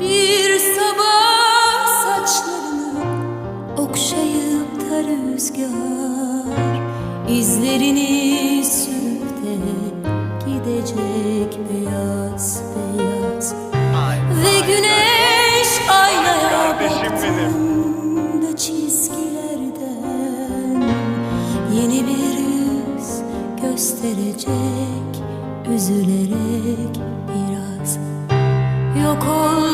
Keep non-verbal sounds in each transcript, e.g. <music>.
Bir sabah saçlarını okşayıp da rüzgar izlerini sürüp de gidecek beyaz beyaz. Ve güneş aynaya baktığında çizgilerden Yeni bir yüz gösterecek üzülerek biraz Yok olmaz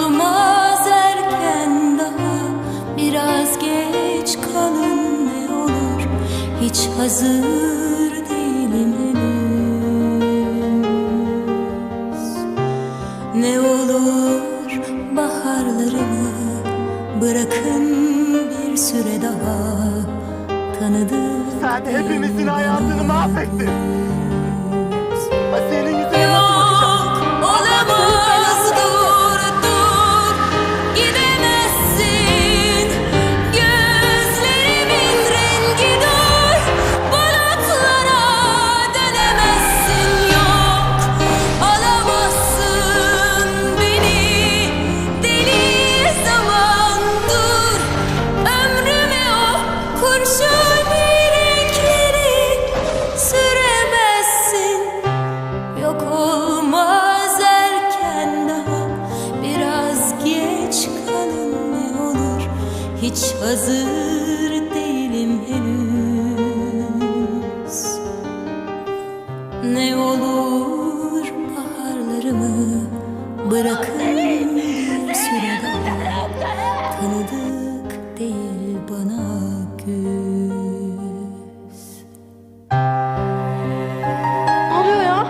Hiç hazır değilim henüz Ne olur baharlarımı Bırakın bir süre daha Tanıdık Sen hepimizin hayatını mahvettin. Senin hazır değilim henüz. Ne olur baharlarımı Bırakın bir süre daha Tanıdık değil bana güz. Ne oluyor ya?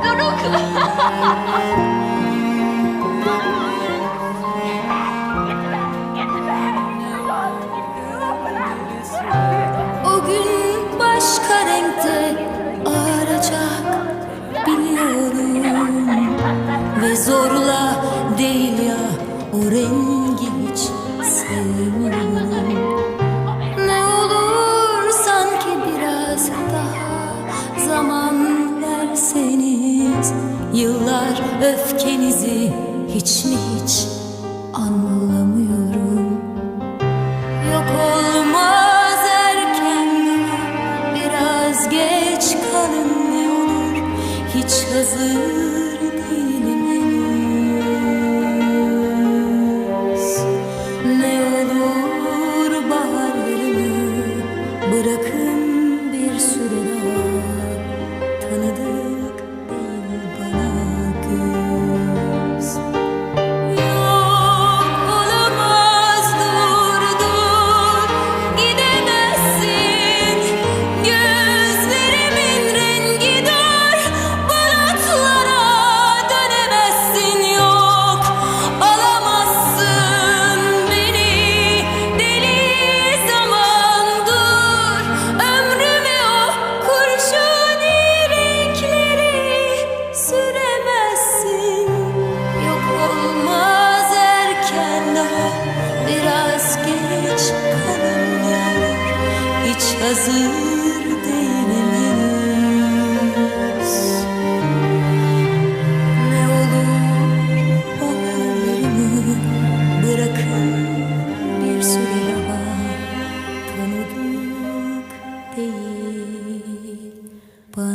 O <laughs> rengi hiç sevmiyorum Ne olur sanki biraz daha zaman verseniz. Yıllar öfkenizi hiç mi hiç anlamıyorum. Yok olmaz erken Biraz geç kalın ne olur. Hiç hazır Tanıdık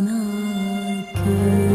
bana göz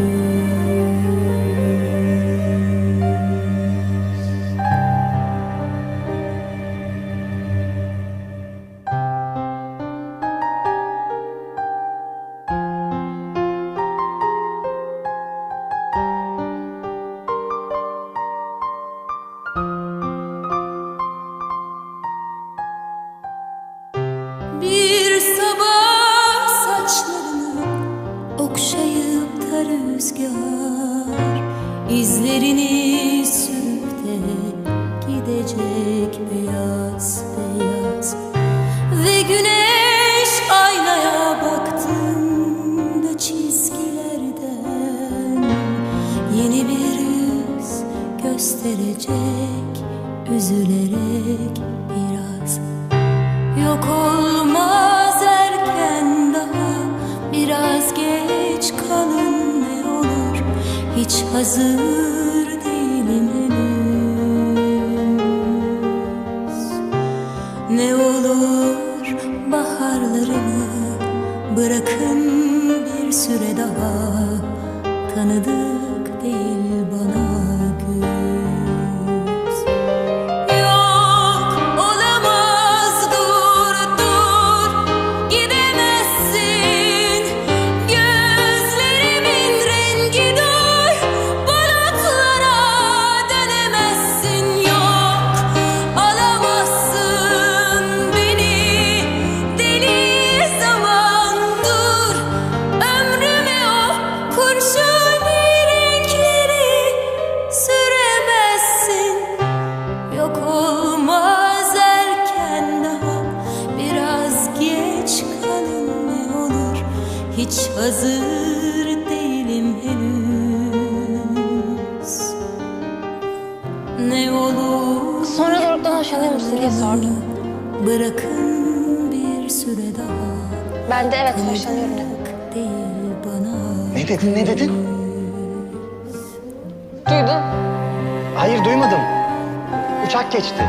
okşayıp da rüzgar izlerini sürüp de gidecek beyaz beyaz. Ve güneş aynaya baktığında çizgilerden yeni bir yüz gösterecek üzülerek biraz. Yok olmaz erken daha Biraz geç geç kalın ne olur. Hiç hazır değilim henüz. Ne olur baharlarımı bırakın bir süre daha. Tanıdık değil Hiç hazır değilim henüz Ne olur Sonra Doruk'tan hoşlanıyor musun diye sordum. Bırakın bir süre daha Ben de evet hoşlanıyorum dedim. Değil bana Ne dedin ne dedin? Duydun. Hayır duymadım. Uçak geçti.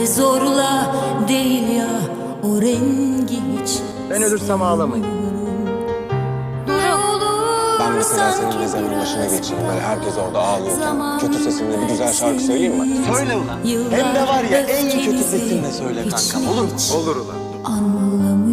Ve zorla değil ya o rengi hiç Ben ölürsem ağlamayın. Ne olur Ben mesela senin sanki mezarın başına geçeyim. Böyle herkes orada ağlıyorken kötü sesimle bir güzel şarkı söyleyeyim mi? Söyle ulan. Hem de var ya en kötü sesinle söyle kankam olur mu? Olur ulan. Anlamıyorum